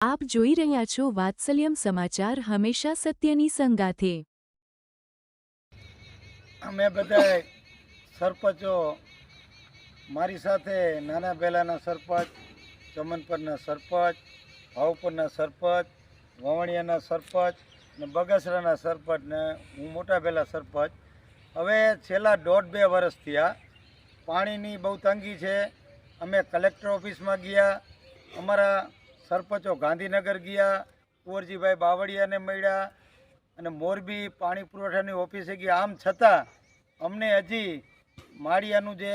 આપ જોઈ રહ્યા છો વાત્સલ્યમ સમાચાર હંમેશા સત્યની સંગાથે. અમે બધા સરપંચો, મારી સાથે નાના બેલાના સરપંચ ચમનપરના સરપંચ ભાવપરના સરપંચ, વવણિયાના સરપંચ ને બગસરાના સરપંચ ને હું મોટા બેલા સરપંચ. હવે છેલ્લા દોઢ બે વર્ષથી થયા. પાણીની બહુ તંગી છે. અમે કલેક્ટર ઓફિસમાં ગયા. અમારા સરપંચો ગાંધીનગર ગયા, કુંવરજીભાઈ બાવળિયાને મળ્યા અને મોરબી પાણી પુરવઠાની ઓફિસે ગયા આમ છતાં અમને હજી માળિયાનું જે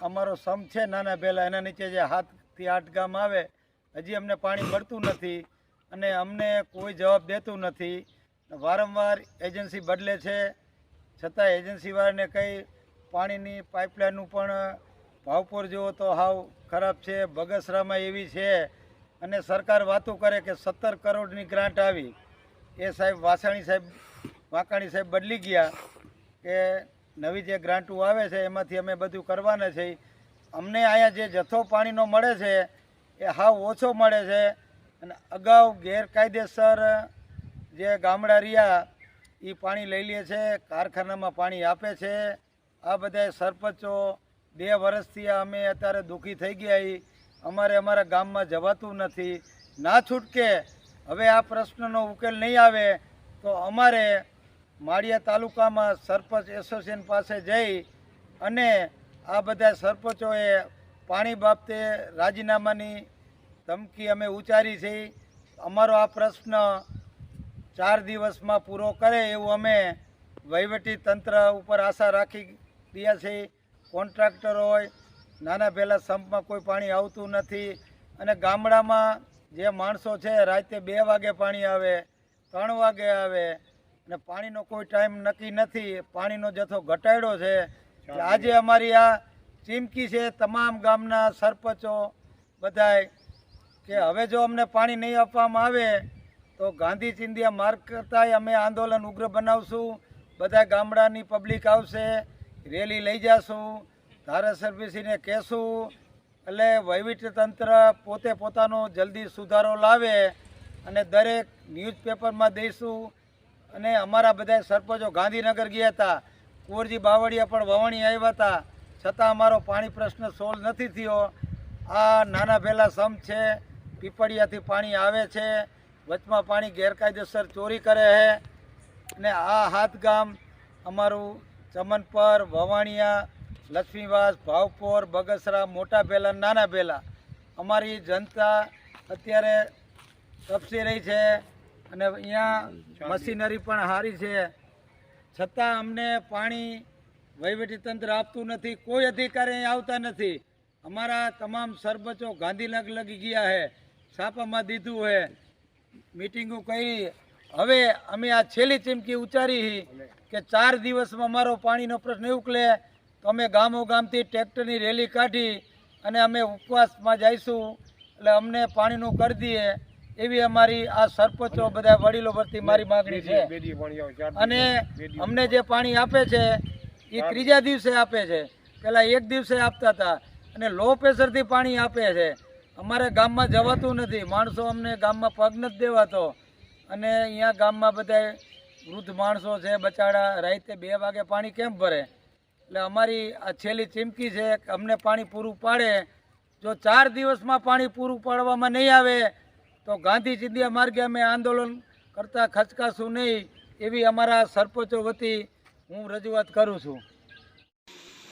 અમારો સમ છે નાના ભેલા, એના નીચે જે હાથથી આઠ ગામ આવે, હજી અમને પાણી મળતું નથી અને અમને કોઈ જવાબ દેતું નથી. વારંવાર એજન્સી બદલે છે. છતાં એજન્સીવાળાને કંઈ પાણીની પાઇપલાઇનનું પણ ભાવપોર જુઓ તો હાવ ખરાબ છે. બગસરામાં એવી છે અને સરકાર વાતો કરે કે સત્તર કરોડની ગ્રાન્ટ આવી, એ સાહેબ વાસાણી સાહેબ, વાંકાણી સાહેબ બદલી ગયા કે નવી જે ગ્રાન્ટો આવે છે, એમાંથી અમે બધું કરવાના છે. અમને અહીંયા જે જથ્થો પાણીનો મળે છે, એ હાવ ઓછો મળે છે. અને અગાઉ ગેરકાયદેસર જે ગામડા રહ્યા, એ પાણી લઈ લે છે, કારખાનામાં પાણી આપે છે. આ બધા સરપંચો બે વર્ષથી અમે અત્યારે દુઃખી થઈ ગયા અમારે અમારા ગામમાં જવાતું નથી. ના છૂટકે હવે આ પ્રશ્નનો ઉકેલ નહીં આવે તો અમારે માળિયા તાલુકામાં સરપંચ એસોસિએશન પાસે જઈ અને આ બધા સરપંચોએ પાણી બાબતે રાજીનામાની ધમકી અમે ઉચ્ચારી છે. અમારો આ પ્રશ્ન ચાર દિવસમાં પૂરો કરે એવું અમે વહીવટી તંત્ર ઉપર આશા રાખી રહ્યા છીએ કોન્ટ્રાક્ટર હોય નાના પહેલાં સંપમાં કોઈ પાણી આવતું નથી અને ગામડામાં જે માણસો છે રાતે બે વાગે પાણી આવે ત્રણ વાગે આવે અને પાણીનો કોઈ ટાઈમ નક્કી નથી. પાણીનો જથ્થો ઘટાડ્યો છે. આજે અમારી આ ચીમકી છે તમામ ગામના સરપંચો બધાય કે હવે જો અમને પાણી નહીં આપવામાં આવે તો ગાંધી ચિંધિયા માર્ગ કરતાંય અમે આંદોલન ઉગ્ર બનાવશું. બધા ગામડાની પબ્લિક આવશે રેલી લઈ જશું. ધારાસભ્યશ્રીને કહેશું, એટલે વહીવટી તંત્ર પોતે પોતાનો જલ્દી સુધારો લાવે અને દરેક ન્યૂઝપેપરમાં દઈશું. અને અમારા બધા સરપંચો ગાંધીનગર ગયા હતા. કુંવરજી બાવળિયા પણ વવણી આવ્યા હતા. છતાં અમારો પાણી પ્રશ્ન સોલ્વ નથી થયો. આ નાના ભેલા સમ છે. પીપળિયાથી પાણી આવે છે. વચમાં પાણી ગેરકાયદેસર ચોરી કરે છે. અને આ હાથ ગામ અમારું ચમનપર, વવાણિયા લક્ષ્મીવાસ ભાવપોર બગસરા મોટા ભેલા નાના પહેલાં અમારી જનતા અત્યારે તપસી રહી છે અને અહીંયા મશીનરી પણ સારી છે. છતાં અમને પાણી વહીવટી તંત્ર આપતું નથી કોઈ અધિકારી અહીં આવતા નથી. અમારા તમામ સરપંચો ગાંધીનગર લગી ગયા છે છાપામાં દીધું છે મીટિંગો કરી. હવે અમે આ છેલ્લી ચીમકી ઉચ્ચારી કે ચાર દિવસમાં અમારો પાણીનો પ્રશ્ન ઉકલે. તો અમે ગામો ગામથી ટ્રેક્ટરની રેલી કાઢી અને અમે ઉપવાસમાં જઈશું. એટલે અમને પાણીનું કરી દઈએ. એવી અમારી આ સરપંચો બધા વડીલો પરથી મારી માગણી છે. અને અમને જે પાણી આપે છે એ ત્રીજા દિવસે આપે છે. પહેલાં એક દિવસે આપતા હતા. અને લો પ્રેશરથી પાણી આપે છે. અમારે ગામમાં જવાતું નથી. માણસો અમને ગામમાં પગ નથી દેવાતો. અને અહીંયા ગામમાં બધા વૃદ્ધ માણસો છે બચાડા રાતે બે વાગે પાણી કેમ ભરે? એટલે અમારી આ છેલ્લી ચીમકી છે અમને પાણી પૂરું પાડે. જો ચાર દિવસમાં પાણી પૂરું પાડવામાં નહીં આવે, તો ગાંધી ચિંધિયા માર્ગે અમે આંદોલન કરતા ખચકાશું નહીં એવી અમારા સરપંચો વતી હું રજૂઆત કરું છું.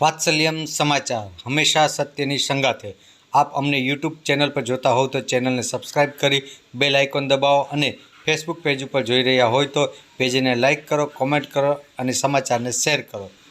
વાત્સલ્યમ સમાચાર હંમેશા સત્યની સંગાથે. આપ અમને યુટ્યુબ ચેનલ પર જોતા હોવ તો ચેનલને સબસ્ક્રાઈબ કરી બેલ આઇકોન દબાવો અને ફેસબુક પેજ ઉપર જોઈ રહ્યા હોય તો પેજને લાઇક કરો, કોમેન્ટ કરો અને સમાચારને શેર કરો.